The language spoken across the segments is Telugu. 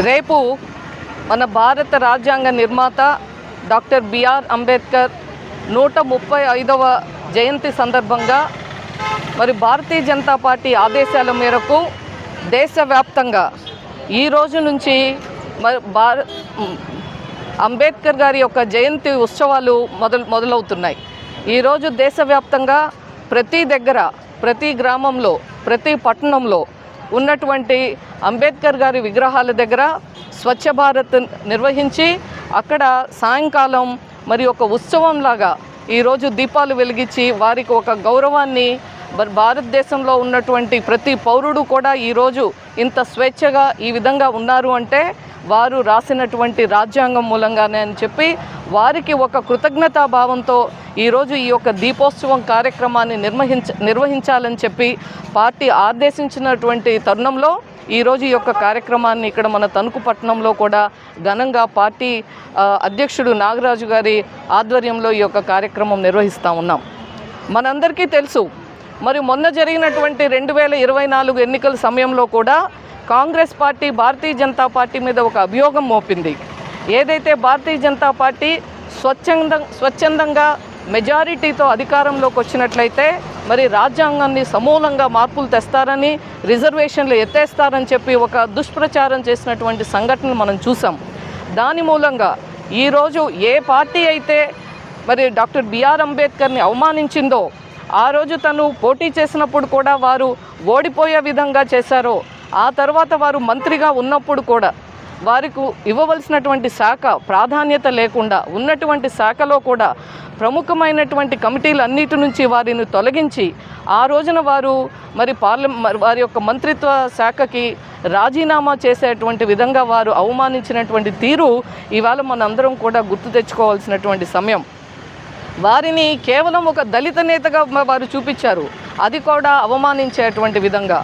రేపు మన భారత రాజ్యాంగ నిర్మాత డాక్టర్ బిఆర్ అంబేద్కర్ నూట ముప్పై ఐదవ జయంతి సందర్భంగా మరి భారతీయ జనతా పార్టీ ఆదేశాల మేరకు దేశవ్యాప్తంగా ఈ రోజు నుంచి మరి భార అంబేద్కర్ గారి యొక్క జయంతి ఉత్సవాలు మొదలు మొదలవుతున్నాయి. ఈరోజు దేశవ్యాప్తంగా ప్రతి దగ్గర ప్రతి గ్రామంలో ప్రతి పట్టణంలో ఉన్నటువంటి అంబేద్కర్ గారి విగ్రహాల దగ్గర స్వచ్ఛ భారత్ నిర్వహించి అక్కడ సాయంకాలం మరి ఒక ఉత్సవంలాగా ఈరోజు దీపాలు వెలిగించి వారికి ఒక గౌరవాన్ని మరి భారతదేశంలో ఉన్నటువంటి ప్రతి పౌరుడు కూడా ఈరోజు ఇంత స్వేచ్ఛగా ఈ విధంగా ఉన్నారు అంటే వారు రాసినటువంటి రాజ్యాంగం మూలంగానే అని చెప్పి వారికి ఒక కృతజ్ఞతా భావంతో ఈరోజు ఈ యొక్క దీపోత్సవం కార్యక్రమాన్ని నిర్వహించ నిర్వహించాలని చెప్పి పార్టీ ఆదేశించినటువంటి తరుణంలో ఈరోజు ఈ యొక్క కార్యక్రమాన్ని ఇక్కడ మన తణుకు పట్టణంలో కూడా ఘనంగా పార్టీ అధ్యక్షుడు నాగరాజు గారి ఆధ్వర్యంలో ఈ యొక్క కార్యక్రమం నిర్వహిస్తూ ఉన్నాం. మనందరికీ తెలుసు మరి మొన్న జరిగినటువంటి రెండు వేల ఇరవై నాలుగు ఎన్నికల సమయంలో కూడా కాంగ్రెస్ పార్టీ భారతీయ జనతా పార్టీ మీద ఒక అభియోగం మోపింది. ఏదైతే భారతీయ జనతా పార్టీ స్వచ్ఛంద స్వచ్ఛందంగా మెజారిటీతో అధికారంలోకి వచ్చినట్లయితే మరి రాజ్యాంగాన్ని సమూలంగా మార్పులు తెస్తారని రిజర్వేషన్లు ఎత్తేస్తారని చెప్పి ఒక దుష్ప్రచారం చేసినటువంటి సంఘటనలు మనం చూసాం. దాని మూలంగా ఈరోజు ఏ పార్టీ అయితే మరి డాక్టర్ బిఆర్ అంబేద్కర్ని అవమానించిందో ఆ రోజు తను పోటీ చేసినప్పుడు కూడా వారు ఓడిపోయే విధంగా చేశారో ఆ తర్వాత వారు మంత్రిగా ఉన్నప్పుడు కూడా వారికి ఇవ్వవలసినటువంటి శాఖ ప్రాధాన్యత లేకుండా ఉన్నటువంటి శాఖలో కూడా ప్రముఖమైనటువంటి కమిటీలు అన్నిటి నుంచి వారిని తొలగించి ఆ రోజున వారు మరి పార్లమెంట్ వారి యొక్క మంత్రిత్వ శాఖకి రాజీనామా చేసేటువంటి విధంగా వారు అవమానించినటువంటి తీరు ఇవాళ మనందరం కూడా గుర్తు తెచ్చుకోవాల్సినటువంటి సమయం. వారిని కేవలం ఒక దళిత నేతగా వారు చూపించారు. అది కూడా అవమానించేటువంటి విధంగా.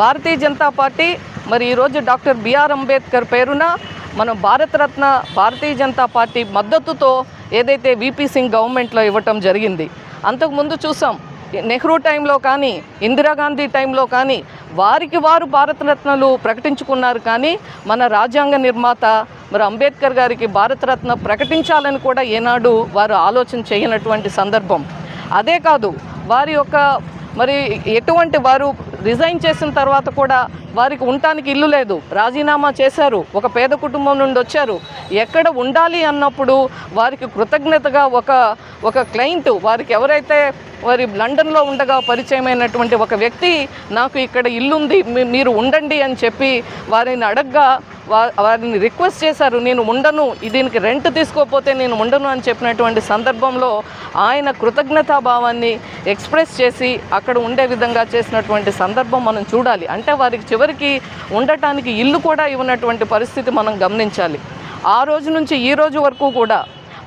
భారతీయ జనతా పార్టీ మరి ఈరోజు డాక్టర్ బిఆర్ అంబేద్కర్ పేరున మనం భారతరత్న భారతీయ జనతా పార్టీ మద్దతుతో ఏదైతే విపి సింగ్ గవర్నమెంట్లో ఇవ్వటం జరిగింది అంతకుముందు చూసాం నెహ్రూ టైంలో కానీ ఇందిరాగాంధీ టైంలో కానీ వారికి వారు భారతరత్నలు ప్రకటించుకున్నారు కానీ మన రాజ్యాంగ నిర్మాత మరి అంబేద్కర్ గారికి భారతరత్న ప్రకటించాలని కూడా ఏనాడు వారు ఆలోచన చేయనటువంటి సందర్భం. అదే కాదు వారి యొక్క మరి ఎటువంటి వారు రిజైన్ చేసిన తర్వాత కూడా వారికి ఉండటానికి ఇల్లు లేదు. రాజీనామా చేశారు. ఒక పేద కుటుంబం నుండి వచ్చారు. ఎక్కడ ఉండాలి అన్నప్పుడు వారికి కృతజ్ఞతగా ఒక ఒక క్లయింట్ వారికి ఎవరైతే వారి లండన్లో ఉండగా పరిచయమైనటువంటి ఒక వ్యక్తి నాకు ఇక్కడ ఇల్లుంది మీ- మీరు ఉండండి అని చెప్పి వారిని అడగ్గా వారిని రిక్వెస్ట్ చేశారు నేను ఉండను దీనికి రెంట్ తీసుకోకపోతే నేను ఉండను అని చెప్పినటువంటి సందర్భంలో ఆయన కృతజ్ఞతా భావాన్ని ఎక్స్ప్రెస్ చేసి అక్కడ ఉండే విధంగా చేసినటువంటి సందర్భం మనం చూడాలి. అంటే వారికి చివరికి ఉండటానికి ఇల్లు కూడా ఇవ్వనటువంటి పరిస్థితి మనం గమనించాలి. ఆ రోజు నుంచి ఈ రోజు వరకు కూడా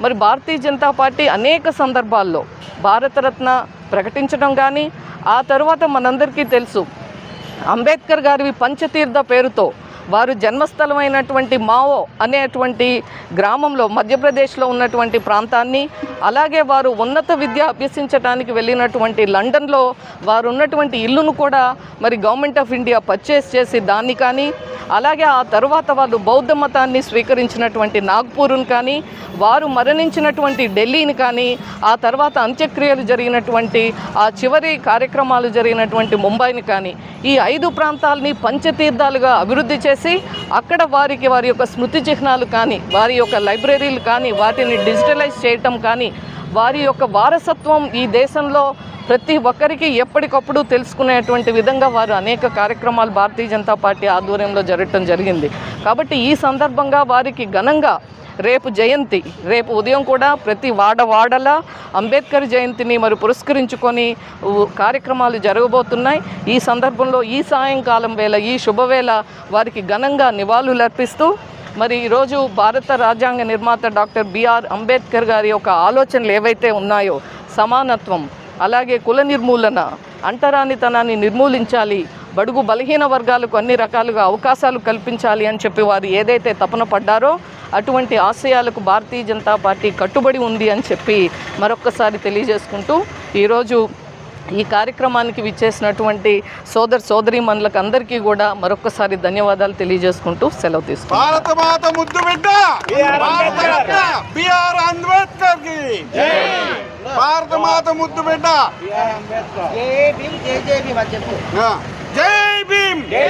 మరి భారతీయ జనతా పార్టీ అనేక సందర్భాల్లో భారతరత్న ప్రకటించడం కానీ ఆ తర్వాత మనందరికీ తెలుసు అంబేద్కర్ గారివి పంచతీర్థ పేరుతో వారు జన్మస్థలమైనటువంటి మావో అనేటువంటి గ్రామంలో మధ్యప్రదేశ్లో ఉన్నటువంటి ప్రాంతాన్ని అలాగే వారు ఉన్నత విద్య అభ్యసించడానికి వెళ్ళినటువంటి లండన్లో వారు ఉన్నటువంటి ఇల్లును కూడా మరి గవర్నమెంట్ ఆఫ్ ఇండియా పర్చేస్ చేసి దాన్ని కానీ అలాగే ఆ తర్వాత వాళ్ళు బౌద్ధ మతాన్ని స్వీకరించినటువంటి నాగ్పూర్ను కానీ వారు మరణించినటువంటి ఢిల్లీని కానీ ఆ తర్వాత అంత్యక్రియలు జరిగినటువంటి ఆ చివరి కార్యక్రమాలు జరిగినటువంటి ముంబైని కానీ ఈ ఐదు ప్రాంతాలని పంచతీర్థాలుగా అభివృద్ధి చేసి అక్కడ వారికి వారి యొక్క స్మృతి చిహ్నాలు కానీ వారి యొక్క లైబ్రరీలు కానీ వాటిని డిజిటలైజ్ చేయటం కానీ వారి యొక్క వారసత్వం ఈ దేశంలో ప్రతి ఒక్కరికి ఎప్పటికప్పుడు తెలుసుకునేటువంటి విధంగా వారు అనేక కార్యక్రమాలు భారతీయ జనతా పార్టీ ఆధ్వర్యంలో జరగటం జరిగింది. కాబట్టి ఈ సందర్భంగా వారికి ఘనంగా రేపు జయంతి రేపు ఉదయం కూడా ప్రతి వాడ వాడల అంబేద్కర్ జయంతిని మరి పురస్కరించుకొని కార్యక్రమాలు జరగబోతున్నాయి. ఈ సందర్భంలో ఈ సాయంకాలం వేళ ఈ శుభవేళ వారికి ఘనంగా నివాళులు అర్పిస్తూ మరి ఈరోజు భారత రాజ్యాంగ నిర్మాత డాక్టర్ బిఆర్ అంబేద్కర్ గారి యొక్క ఆలోచనలు ఏవైతే ఉన్నాయో సమానత్వం అలాగే కుల నిర్మూలన అంటరానితనాన్ని నిర్మూలించాలి బడుగు బలహీన వర్గాలకు అన్ని రకాలుగా అవకాశాలు కల్పించాలి అని చెప్పి వారు ఏదైతే తపన పడ్డారో అటువంటి ఆశయాలకు భారతీయ జనతా పార్టీ కట్టుబడి ఉంది అని చెప్పి మరొక్కసారి తెలియజేసుకుంటూ ఈరోజు ఈ కార్యక్రమానికి విచ్చేసినటువంటి సోదర సోదరీమణులకు అందరికీ కూడా మరొకసారి ధన్యవాదాలు తెలియజేసుకుంటూ సెలవు తీసుకుంటాం భారత మాత ముద్దు బిడ్డ! భారత రత్న బిఆర్ అంబేద్కర్కి భారత మాత ముద్దు బిడ్డ! జై భీమ్ జై జై భీమ్ అని చెప్పు. ఆ. జై భీమ్! జై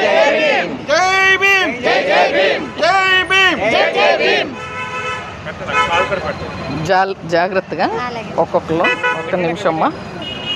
భీమ్ జై భీమ్. జై భీమ్ జా జాగ్రత్తగా ఒక్కొక్కరు ఒక్క నిమిషమ్మా.